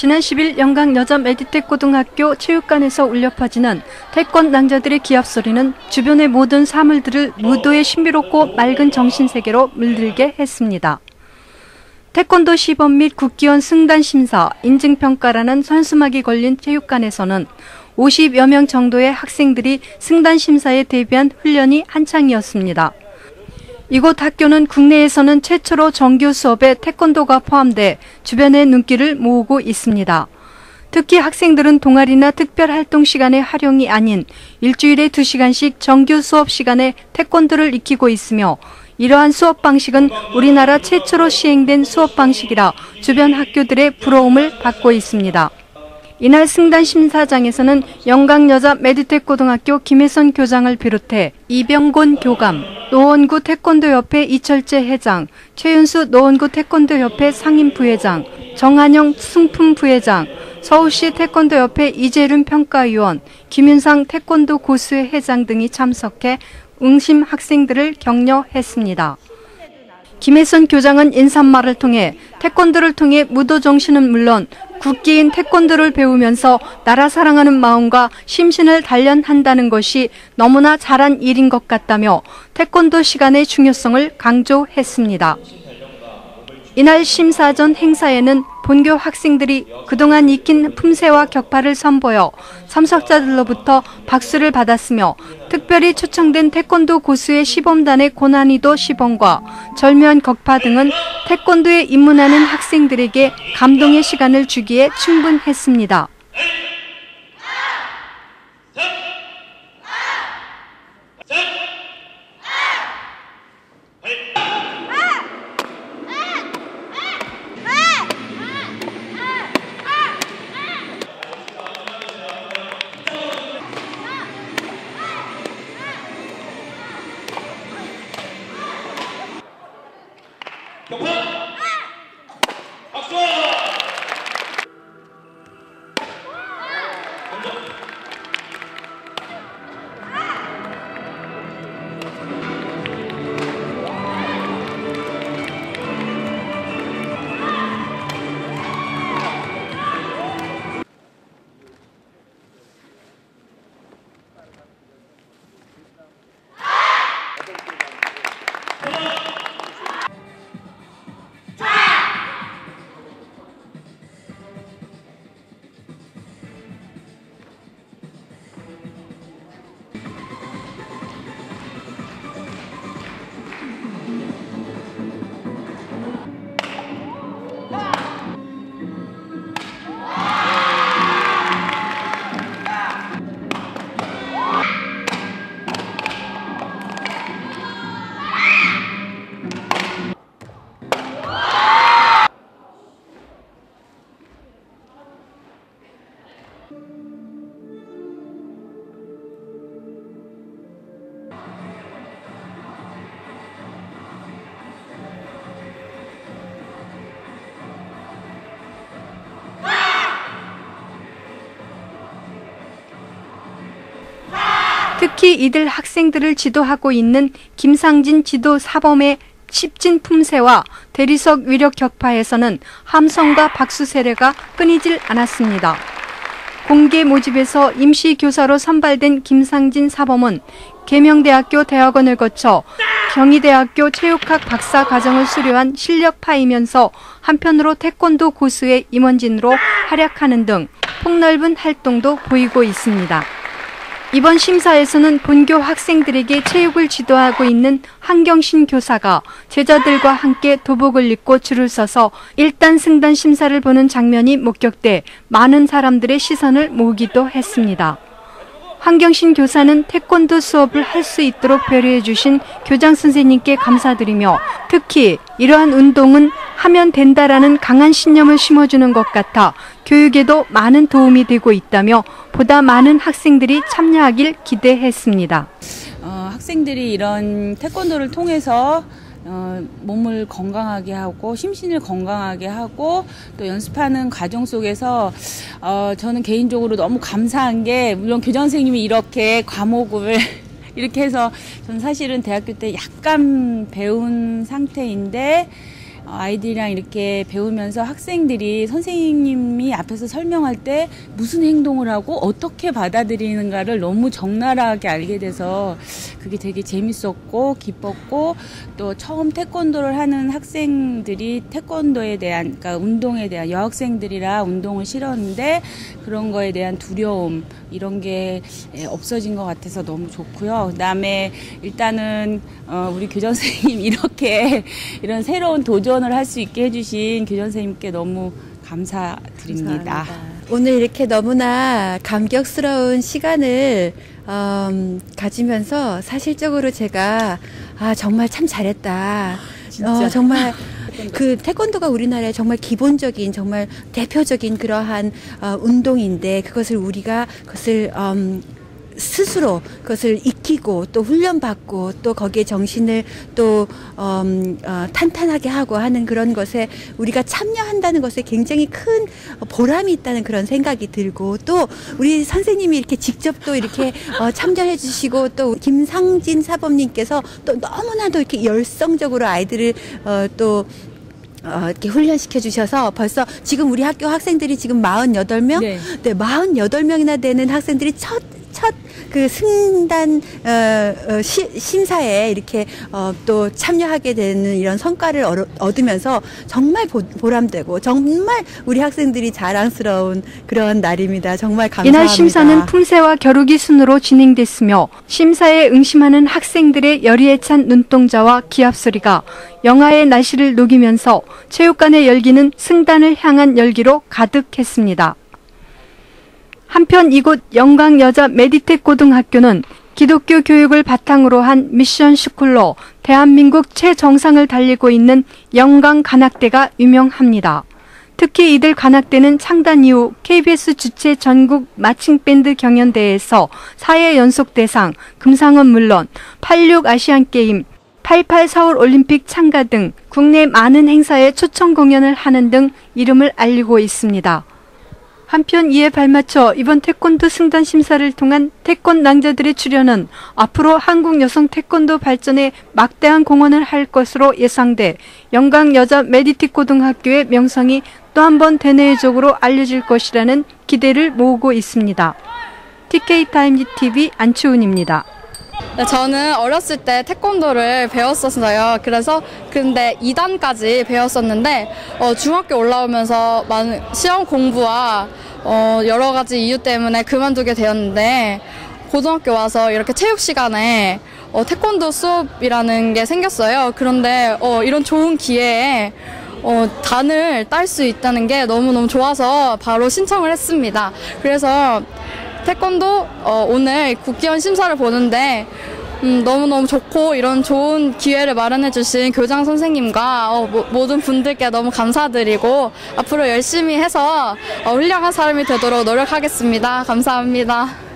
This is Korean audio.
지난 10일 영광 여자 메디텍 고등학교 체육관에서 울려 퍼지는 태권 낭자들의 기합 소리는 주변의 모든 사물들을 무도의 신비롭고 맑은 정신 세계로 물들게 했습니다. 태권도 시범 및 국기원 승단 심사, 인증평가라는 선수막이 걸린 체육관에서는 50여 명 정도의 학생들이 승단 심사에 대비한 훈련이 한창이었습니다. 이곳 학교는 국내에서는 최초로 정규 수업에 태권도가 포함돼 주변의 눈길을 모으고 있습니다. 특히 학생들은 동아리나 특별 활동 시간의 활용이 아닌 일주일에 2시간씩 정규 수업 시간에 태권도를 익히고 있으며 이러한 수업 방식은 우리나라 최초로 시행된 수업 방식이라 주변 학교들의 부러움을 받고 있습니다. 이날 승단 심사장에서는 영광여자 메디텍 고등학교 김혜선 교장을 비롯해 이병곤 교감, 노원구 태권도협회 이철재 회장, 최윤수 노원구 태권도협회 상임 부회장, 정한영 승품 부회장, 서울시 태권도협회 이재륜 평가위원, 김윤상 태권도 고수회 회장 등이 참석해 응심 학생들을 격려했습니다. 김혜선 교장은 인사말을 통해 태권도를 통해 무도 정신은 물론 국기인 태권도를 배우면서 나라 사랑하는 마음과 심신을 단련한다는 것이 너무나 잘한 일인 것 같다며 태권도 시간의 중요성을 강조했습니다. 이날 심사 전 행사에는 본교 학생들이 그동안 익힌 품새와 격파를 선보여 참석자들로부터 박수를 받았으며 특별히 초청된 태권도 고수의 시범단의 고난이도 시범과 절묘한 격파 등은 태권도에 입문하는 학생들에게 감동의 시간을 주기에 충분했습니다. 특히 이들 학생들을 지도하고 있는 김상진 지도 사범의 십진 품새와 대리석 위력 격파에서는 함성과 박수 세례가 끊이질 않았습니다. 공개 모집에서 임시 교사로 선발된 김상진 사범은 계명대학교 대학원을 거쳐 경희대학교 체육학 박사 과정을 수료한 실력파이면서 한편으로 태권도 고수의 임원진으로 활약하는 등 폭넓은 활동도 보이고 있습니다. 이번 심사에서는 본교 학생들에게 체육을 지도하고 있는 한경신 교사가 제자들과 함께 도복을 입고 줄을 서서 일단 승단 심사를 보는 장면이 목격돼 많은 사람들의 시선을 모으기도 했습니다. 황경신 교사는 태권도 수업을 할 수 있도록 배려해 주신 교장 선생님께 감사드리며 특히 이러한 운동은 하면 된다라는 강한 신념을 심어주는 것 같아 교육에도 많은 도움이 되고 있다며 보다 많은 학생들이 참여하길 기대했습니다. 어, 학생들이 이런 태권도를 통해서 어, 몸을 건강하게 하고 심신을 건강하게 하고 또 연습하는 과정 속에서 어, 저는 개인적으로 너무 감사한 게 물론 교장 선생님이 이렇게 과목을 이렇게 해서 저는 사실은 대학교 때 약간 배운 상태인데 어, 아이들이랑 이렇게 배우면서 학생들이 선생님이 앞에서 설명할 때 무슨 행동을 하고 어떻게 받아들이는가를 너무 적나라하게 알게 돼서 그게 되게 재밌었고 기뻤고 또 처음 태권도를 하는 학생들이 태권도에 대한 그러니까 운동에 대한 여학생들이라 운동을 싫었는데 그런 거에 대한 두려움 이런 게 예, 없어진 것 같아서 너무 좋고요. 그다음에 일단은 어, 우리 교장 선생님 이렇게 이런 새로운 도전 을 할 수 있게 해주신 교장 선생님께 너무 감사드립니다. 오늘 이렇게 너무나 감격스러운 시간을 음, 가지면서 사실적으로 제가 아 정말 참 잘했다. 어, 정말 그 태권도가 우리나라의 정말 기본적인 정말 대표적인 그러한 어, 운동인데 그것을 우리가 그것을 음, 스스로 그것을 익히고 또 훈련받고 또 거기에 정신을 또 음, 어, 탄탄하게 하고 하는 그런 것에 우리가 참여한다는 것에 굉장히 큰 보람이 있다는 그런 생각이 들고 또 우리 선생님이 이렇게 직접 또 이렇게 어, 참여해 주시고 또 김상진 사범님께서 또 너무나도 이렇게 열성적으로 아이들을 어, 또 어, 이렇게 훈련시켜 주셔서 벌써 지금 우리 학교 학생들이 지금 48명? 네. 네, 48명이나 되는 학생들이 첫, 첫 그 승단, 어, 어, 시, 심사에 이렇게, 어, 또 참여하게 되는 이런 성과를 얻- 얻으면서 정말 보, 보람되고 정말 우리 학생들이 자랑스러운 그런 날입니다. 정말 감사합니다. 이날 심사는 품새와 겨루기 순으로 진행됐으며 심사에 응심하는 학생들의 열의에 찬 눈동자와 기합 소리가 영하의 날씨를 녹이면서 체육관의 열기는 승단을 향한 열기로 가득했습니다. 한편 이곳 영광여자 메디텍 고등학교는 기독교 교육을 바탕으로 한 미션 스쿨로 대한민국 최정상을 달리고 있는 영광 관악대가 유명합니다. 특히 이들 관악대는 창단 이후 KBS 주최 전국 마칭밴드 경연대회에서 4회 연속 대상, 금상은 물론 86 아시안게임, 88 서울 올림픽 참가 등 국내 많은 행사에 초청 공연을 하는 등 이름을 알리고 있습니다. 한편 이에 발맞춰 이번 태권도 승단 심사를 통한 태권 낭자들의 출연은 앞으로 한국 여성 태권도 발전에 막대한 공헌을 할 것으로 예상돼 영광 여자 메디틱 고등학교의 명성이 또 한 번 대내외적으로 알려질 것이라는 기대를 모으고 있습니다. TK 타임즈 TV 안치훈입니다. 네, 저는 어렸을 때 태권도를 배웠었어요. 그래서 근데 2단까지 배웠었는데 어, 중학교 올라오면서 많은 시험 공부와 어, 여러 가지 이유 때문에 그만두게 되었는데 고등학교 와서 이렇게 체육 시간에 어, 태권도 수업이라는 게 생겼어요. 그런데 어, 이런 좋은 기회에 어, 단을 딸 수 있다는 게 너무너무 좋아서 바로 신청을 했습니다. 그래서 태권도 어, 오늘 국기원 심사를 보는데 음, 너무너무 좋고 이런 좋은 기회를 마련해 주신 교장 선생님과 어, 모, 모든 분들께 너무 감사드리고 앞으로 열심히 해서 어, 훌륭한 사람이 되도록 노력하겠습니다. 감사합니다.